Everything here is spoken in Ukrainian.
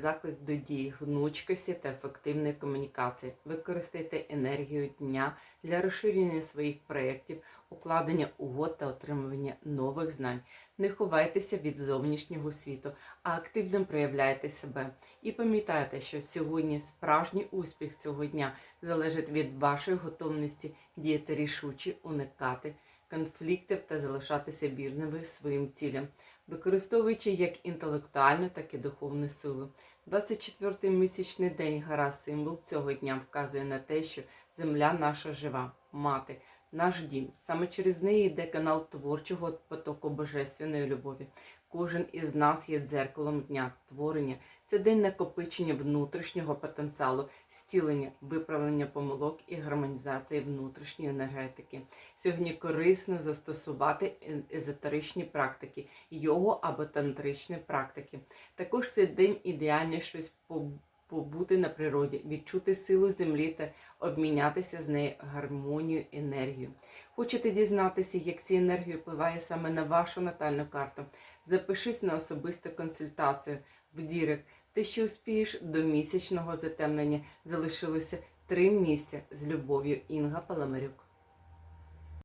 Заклик до дії, гнучкості та ефективної комунікації. Використайте енергію дня для розширення своїх проєктів, укладення угод та отримування нових знань. Не ховайтеся від зовнішнього світу, а активно проявляйте себе. І пам'ятайте, що сьогодні справжній успіх цього дня залежить від вашої готовності діяти рішуче, уникати конфліктів та залишатися вірними своїм цілям, використовуючи як інтелектуальну, так і духовну силу. 24-й місячний день гара символ цього дня вказує на те, що земля наша жива, мати, наш дім. Саме через неї йде канал творчого потоку божественної любові. Кожен із нас є дзеркалом дня творення. Це день накопичення внутрішнього потенціалу, зцілення, виправлення помилок і гармонізації внутрішньої енергетики. Сьогодні корисно застосувати е- езотеричні практики, йогу або тантричні практики. Також цей день ідеально щось побути на природі, відчути силу землі та обмінятися з нею гармонією, енергією. Хочете дізнатися, як ці енергії впливає саме на вашу натальну карту? Запишись на особисту консультацію в Дірек. Ти ще успієш до місячного затемнення. Залишилося три місця з любов'ю Інга Паламарюк.